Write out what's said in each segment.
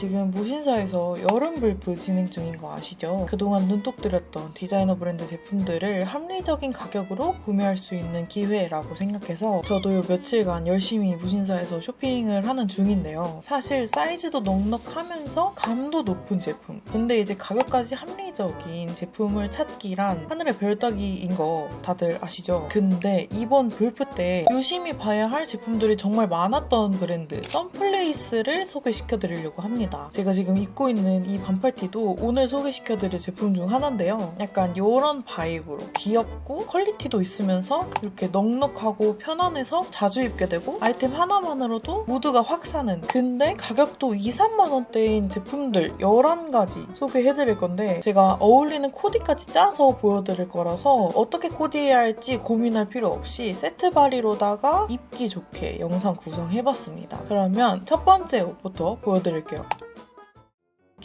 지금 무신사에서 여름 불프 진행 중인 거 아시죠? 그동안 눈독 들였던 디자이너 브랜드 제품들을 합리적인 가격으로 구매할 수 있는 기회라고 생각해서 저도 요 며칠간 열심히 무신사에서 쇼핑을 하는 중인데요. 사실 사이즈도 넉넉하면서 감도 높은 제품. 근데 이제 가격까지 합리적인 제품을 찾기란 하늘의 별 따기인 거 다들 아시죠? 근데 이번 불프 때 유심히 봐야 할 제품들이 정말 많았던 브랜드 썬플레이스를 소개시켜 드리려고 합니다. 제가 지금 입고 있는 이 반팔티도 오늘 소개시켜드릴 제품 중 하나인데요. 약간 이런 바이브로 귀엽고 퀄리티도 있으면서 이렇게 넉넉하고 편안해서 자주 입게 되고 아이템 하나만으로도 무드가 확 사는 근데 가격도 2, 3만 원대인 제품들 11가지 소개해드릴 건데 제가 어울리는 코디까지 짜서 보여드릴 거라서 어떻게 코디해야 할지 고민할 필요 없이 세트 바리로다가 입기 좋게 영상 구성해봤습니다. 그러면 첫 번째 옷부터 보여드릴게요.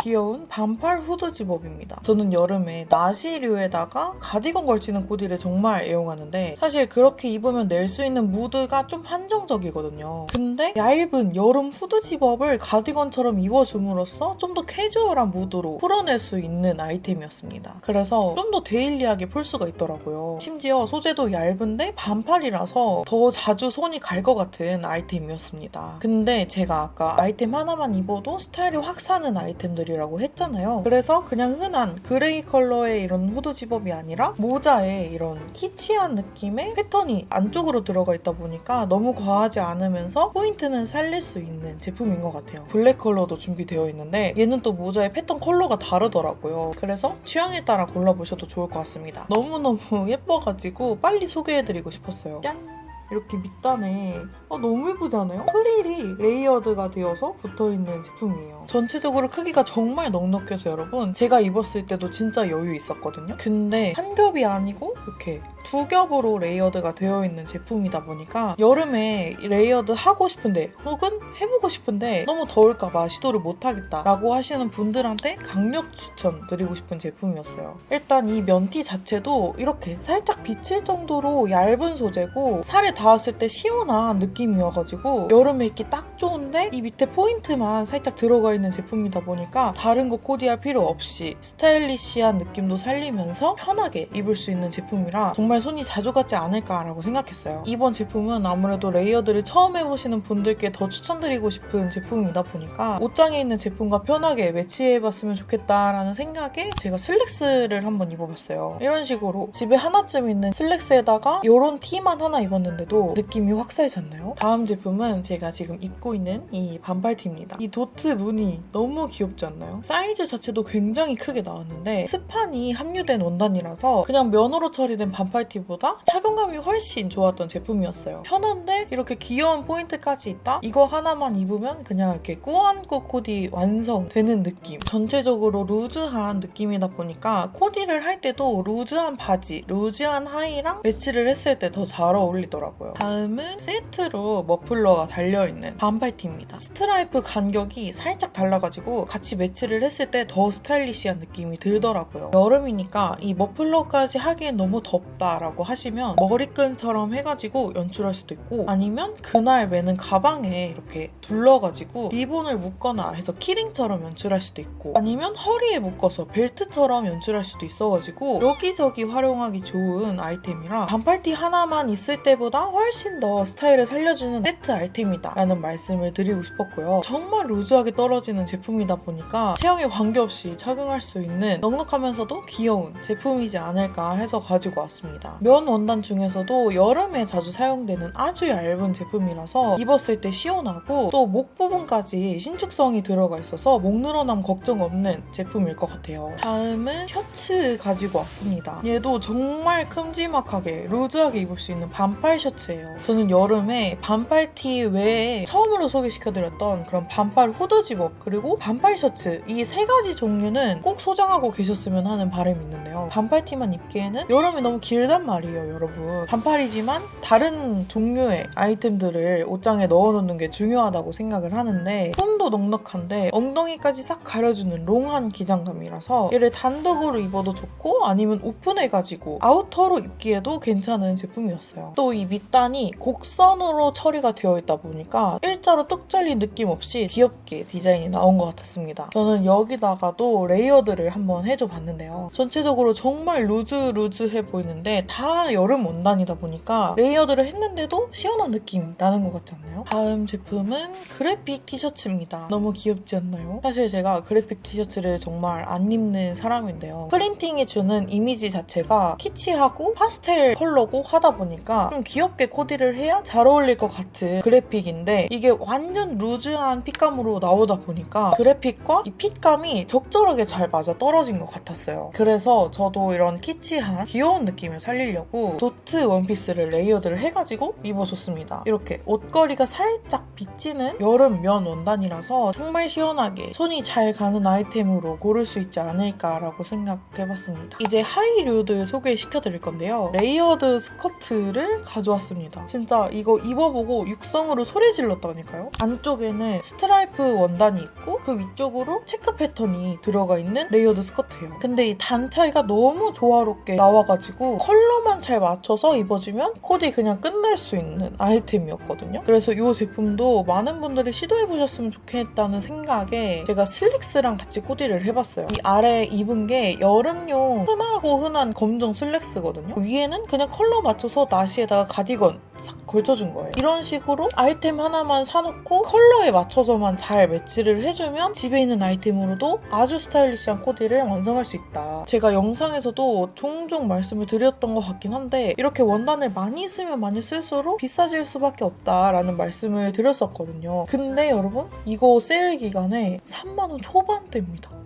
귀여운 반팔 후드 집업입니다. 저는 여름에 나시류에다가 가디건 걸치는 코디를 정말 애용하는데 사실 그렇게 입으면 낼 수 있는 무드가 좀 한정적이거든요. 근데 얇은 여름 후드 집업을 가디건처럼 입어줌으로써 좀 더 캐주얼한 무드로 풀어낼 수 있는 아이템이었습니다. 그래서 좀 더 데일리하게 풀 수가 있더라고요. 심지어 소재도 얇은데 반팔이라서 더 자주 손이 갈 것 같은 아이템이었습니다. 근데 제가 아까 아이템 하나만 입어도 스타일이 확 사는 아이템들이 라고 했잖아요. 그래서 그냥 흔한 그레이 컬러의 이런 후드 집업이 아니라 모자에 이런 키치한 느낌의 패턴이 안쪽으로 들어가 있다 보니까 너무 과하지 않으면서 포인트는 살릴 수 있는 제품인 것 같아요. 블랙 컬러도 준비되어 있는데 얘는 또 모자의 패턴 컬러가 다르더라고요. 그래서 취향에 따라 골라보셔도 좋을 것 같습니다. 너무너무 예뻐가지고 빨리 소개해드리고 싶었어요. 짠! 이렇게 밑단에 어, 너무 예쁘잖아요? 프릴이 레이어드가 되어서 붙어있는 제품이에요. 전체적으로 크기가 정말 넉넉해서 여러분 제가 입었을 때도 진짜 여유 있었거든요. 근데 한 겹이 아니고 이렇게 두 겹으로 레이어드가 되어 있는 제품이다 보니까 여름에 레이어드 하고 싶은데 혹은 해보고 싶은데 너무 더울까봐 시도를 못하겠다라고 하시는 분들한테 강력 추천드리고 싶은 제품이었어요. 일단 이 면티 자체도 이렇게 살짝 비칠 정도로 얇은 소재고 살에 닿았을 때 시원한 느낌이어가지고 여름에 입기 딱 좋은데 이 밑에 포인트만 살짝 들어가 있는 제품이다 보니까 다른 거 코디할 필요 없이 스타일리시한 느낌도 살리면서 편하게 입을 수 있는 제품이라 정말 손이 자주 갔지 않을까라고 생각했어요. 이번 제품은 아무래도 레이어드를 처음 해보시는 분들께 더 추천드리고 싶은 제품이다 보니까 옷장에 있는 제품과 편하게 매치해봤으면 좋겠다라는 생각에 제가 슬랙스를 한번 입어봤어요. 이런 식으로 집에 하나쯤 있는 슬랙스에다가 이런 티만 하나 입었는데 도 느낌이 확 살지 않나요? 다음 제품은 제가 지금 입고 있는 이 반팔티입니다. 이 도트 무늬 너무 귀엽지 않나요? 사이즈 자체도 굉장히 크게 나왔는데 스판이 함유된 원단이라서 그냥 면으로 처리된 반팔티보다 착용감이 훨씬 좋았던 제품이었어요. 편한데 이렇게 귀여운 포인트까지 있다? 이거 하나만 입으면 그냥 이렇게 꾸안꾸 코디 완성되는 느낌. 전체적으로 루즈한 느낌이다 보니까 코디를 할 때도 루즈한 바지, 루즈한 하의랑 매치를 했을 때 더 잘 어울리더라고요. 다음은 세트로 머플러가 달려있는 반팔티입니다. 스트라이프 간격이 살짝 달라가지고 같이 매치를 했을 때 더 스타일리시한 느낌이 들더라고요. 여름이니까 이 머플러까지 하기엔 너무 덥다라고 하시면 머리끈처럼 해가지고 연출할 수도 있고 아니면 그날 매는 가방에 이렇게 둘러가지고 리본을 묶거나 해서 키링처럼 연출할 수도 있고 아니면 허리에 묶어서 벨트처럼 연출할 수도 있어가지고 여기저기 활용하기 좋은 아이템이라 반팔티 하나만 있을 때보다 훨씬 더 스타일을 살려주는 세트 아이템이다 라는 말씀을 드리고 싶었고요. 정말 루즈하게 떨어지는 제품이다 보니까 체형에 관계없이 착용할 수 있는 넉넉하면서도 귀여운 제품이지 않을까 해서 가지고 왔습니다. 면 원단 중에서도 여름에 자주 사용되는 아주 얇은 제품이라서 입었을 때 시원하고 또 목 부분까지 신축성이 들어가 있어서 목 늘어남 걱정 없는 제품일 것 같아요. 다음은 셔츠 가지고 왔습니다. 얘도 정말 큼지막하게 루즈하게 입을 수 있는 반팔 셔츠 예요. 저는 여름에 반팔 티 외에 처음으로 소개시켜드렸던 그런 반팔 후드 집업 그리고 반팔 셔츠 이 세 가지 종류는 꼭 소장하고 계셨으면 하는 바람이 있는데요. 반팔 티만 입기에는 여름이 너무 길단 말이에요, 여러분. 반팔이지만 다른 종류의 아이템들을 옷장에 넣어놓는 게 중요하다고 생각을 하는데 폼도 넉넉한데 엉덩이까지 싹 가려주는 롱한 기장감이라서 얘를 단독으로 입어도 좋고 아니면 오픈해가지고 아우터로 입기에도 괜찮은 제품이었어요. 또 이 밑 단이 곡선으로 처리가 되어 있다 보니까 일자로 떡 잘린 느낌 없이 귀엽게 디자인이 나온 것 같았습니다. 저는 여기다가도 레이어드를 한번 해줘 봤는데요. 전체적으로 정말 루즈 루즈해 보이는데 다 여름 원단이다 보니까 레이어드를 했는데도 시원한 느낌이 나는 것 같지 않나요? 다음 제품은 그래픽 티셔츠입니다. 너무 귀엽지 않나요? 사실 제가 그래픽 티셔츠를 정말 안 입는 사람인데요. 프린팅이 주는 이미지 자체가 키치하고 파스텔 컬러고 하다 보니까 좀 귀엽 게 코디를 해야 잘 어울릴 것 같은 그래픽인데 이게 완전 루즈한 핏감으로 나오다 보니까 그래픽과 이 핏감이 적절하게 잘 맞아 떨어진 것 같았어요. 그래서 저도 이런 키치한 귀여운 느낌을 살리려고 도트 원피스를 레이어드를 해가지고 입어줬습니다. 이렇게 옷걸이가 살짝 비치는 여름 면 원단이라서 정말 시원하게 손이 잘 가는 아이템으로 고를 수 있지 않을까라고 생각해봤습니다. 이제 하이류들 소개시켜드릴 건데요. 레이어드 스커트를 가져 왔습니다. 진짜 이거 입어보고 육성으로 소리 질렀다니까요. 안쪽에는 스트라이프 원단이 있고 그 위쪽으로 체크 패턴이 들어가 있는 레이어드 스커트예요. 근데 이 단 차이가 너무 조화롭게 나와가지고 컬러만 잘 맞춰서 입어주면 코디 그냥 끝낼 수 있는 아이템이었거든요. 그래서 이 제품도 많은 분들이 시도해보셨으면 좋겠다는 생각에 제가 슬랙스랑 같이 코디를 해봤어요. 이 아래 입은 게 여름용 흔하고 흔한 검정 슬랙스거든요. 위에는 그냥 컬러 맞춰서 나시에다가 가 디건 싹 걸쳐준 거예요. 이런 식으로 아이템 하나만 사놓고 컬러에 맞춰서만 잘 매치를 해주면 집에 있는 아이템으로도 아주 스타일리시한 코디를 완성할 수 있다. 제가 영상에서도 종종 말씀을 드렸던 것 같긴 한데 이렇게 원단을 많이 쓰면 많이 쓸수록 비싸질 수밖에 없다라는 말씀을 드렸었거든요. 근데 여러분 이거 세일 기간에 3만원 초반대입니다.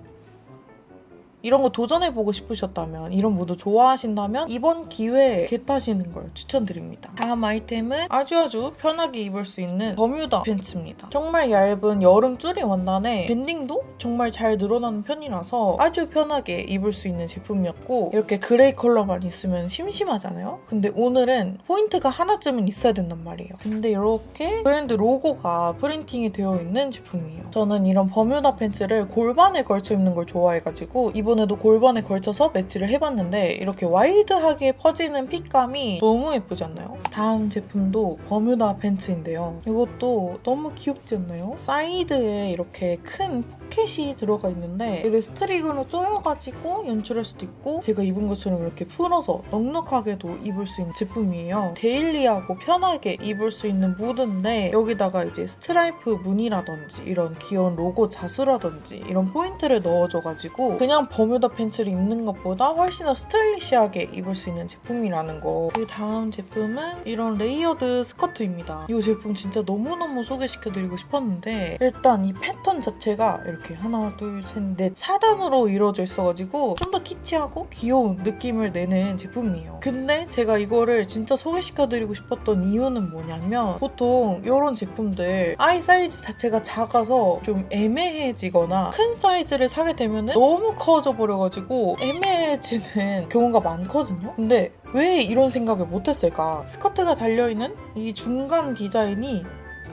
이런 거 도전해보고 싶으셨다면 이런 무드 좋아하신다면 이번 기회에 겟하시는 걸 추천드립니다. 다음 아이템은 아주 아주 편하게 입을 수 있는 버뮤다 팬츠입니다. 정말 얇은 여름 쭈리 원단에 밴딩도 정말 잘 늘어나는 편이라서 아주 편하게 입을 수 있는 제품이었고 이렇게 그레이 컬러만 있으면 심심하잖아요. 근데 오늘은 포인트가 하나쯤은 있어야 된단 말이에요. 근데 이렇게 브랜드 로고가 프린팅이 되어 있는 제품이에요. 저는 이런 버뮤다 팬츠를 골반에 걸쳐 입는 걸 좋아해가지고 이번 에도 골반에 걸쳐서 매치를 해봤는데 이렇게 와이드하게 퍼지는 핏감이 너무 예쁘지 않나요? 다음 제품도 버뮤다 팬츠인데요. 이것도 너무 귀엽지 않나요? 사이드에 이렇게 큰 포켓이 들어가 있는데 이를 스트링으로 조여가지고 연출할 수도 있고 제가 입은 것처럼 이렇게 풀어서 넉넉하게도 입을 수 있는 제품이에요. 데일리하고 편하게 입을 수 있는 무드인데 여기다가 이제 스트라이프 무늬라든지 이런 귀여운 로고 자수라든지 이런 포인트를 넣어줘가지고 그냥 버뮤다 팬츠를 입는 것보다 훨씬 더 스타일리시하게 입을 수 있는 제품이라는 거. 그 다음 제품은 이런 레이어드 스커트입니다. 이 제품 진짜 너무너무 소개시켜드리고 싶었는데 일단 이 패턴 자체가 이렇게 하나 둘 셋 넷 4단으로 이루어져 있어가지고 좀 더 키치하고 귀여운 느낌을 내는 제품이에요. 근데 제가 이거를 진짜 소개시켜드리고 싶었던 이유는 뭐냐면 보통 이런 제품들 아이 사이즈 자체가 작아서 좀 애매해지거나 큰 사이즈를 사게 되면 너무 커져 버려가지고 애매해지는 경우가 많거든요. 근데 왜 이런 생각을 못했을까? 스커트가 달려있는 이 중간 디자인이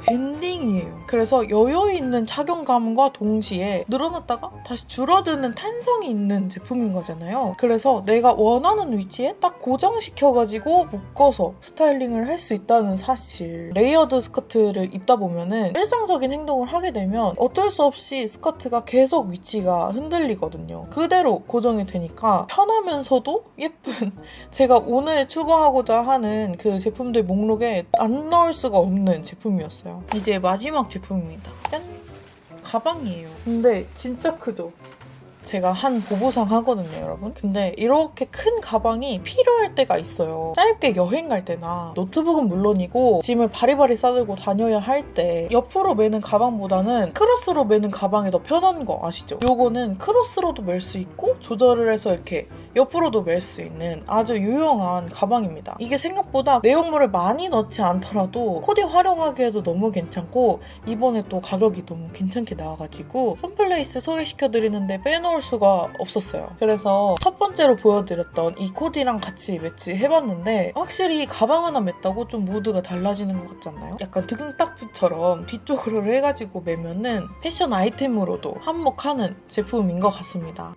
밴딩이에요. 그래서 여유 있는 착용감과 동시에 늘어났다가 다시 줄어드는 탄성이 있는 제품인 거잖아요. 그래서 내가 원하는 위치에 딱 고정시켜가지고 묶어서 스타일링을 할 수 있다는 사실. 레이어드 스커트를 입다 보면은 일상적인 행동을 하게 되면 어쩔 수 없이 스커트가 계속 위치가 흔들리거든요. 그대로 고정이 되니까 편하면서도 예쁜 제가 오늘 추구하고자 하는 그 제품들 목록에 안 넣을 수가 없는 제품이었어요. 이제 마지막 제품입니다. 짠! 가방이에요. 근데 진짜 크죠? 제가 한 보부상 하거든요, 여러분. 근데 이렇게 큰 가방이 필요할 때가 있어요. 짧게 여행 갈 때나 노트북은 물론이고 짐을 바리바리 싸들고 다녀야 할 때 옆으로 매는 가방보다는 크로스로 매는 가방이 더 편한 거 아시죠? 요거는 크로스로도 멜 수 있고 조절을 해서 이렇게 옆으로도 멜 수 있는 아주 유용한 가방입니다. 이게 생각보다 내용물을 많이 넣지 않더라도 코디 활용하기에도 너무 괜찮고 이번에 또 가격이 너무 괜찮게 나와가지고 썬플레이스 소개시켜드리는데 빼놓을 수가 없었어요. 그래서 첫 번째로 보여드렸던 이 코디랑 같이 매치해봤는데 확실히 가방 하나 맸다고 좀 무드가 달라지는 것 같지 않나요? 약간 등딱지처럼 뒤쪽으로 해가지고 매면은 패션 아이템으로도 한몫하는 제품인 것 같습니다.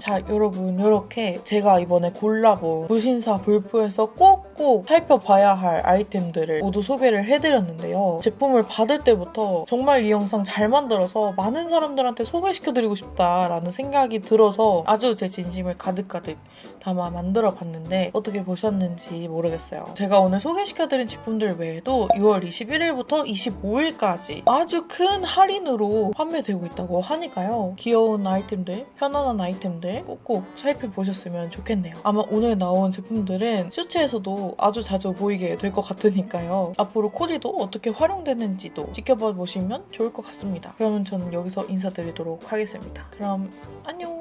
자 여러분 이렇게 제가 이번에 골라본 무신사 불프에서 꼭 꼭 살펴봐야 할 아이템들을 모두 소개를 해드렸는데요. 제품을 받을 때부터 정말 이 영상 잘 만들어서 많은 사람들한테 소개시켜드리고 싶다라는 생각이 들어서 아주 제 진심을 가득가득 담아 만들어 봤는데 어떻게 보셨는지 모르겠어요. 제가 오늘 소개시켜드린 제품들 외에도 6월 21일부터 25일까지 아주 큰 할인으로 판매되고 있다고 하니까요. 귀여운 아이템들, 편안한 아이템들 꼭꼭 살펴보셨으면 좋겠네요. 아마 오늘 나온 제품들은 슈츠에서도 아주 자주 보이게 될 것 같으니까요. 앞으로 코디도 어떻게 활용되는지도 지켜봐 보시면 좋을 것 같습니다. 그러면 저는 여기서 인사드리도록 하겠습니다. 그럼 안녕!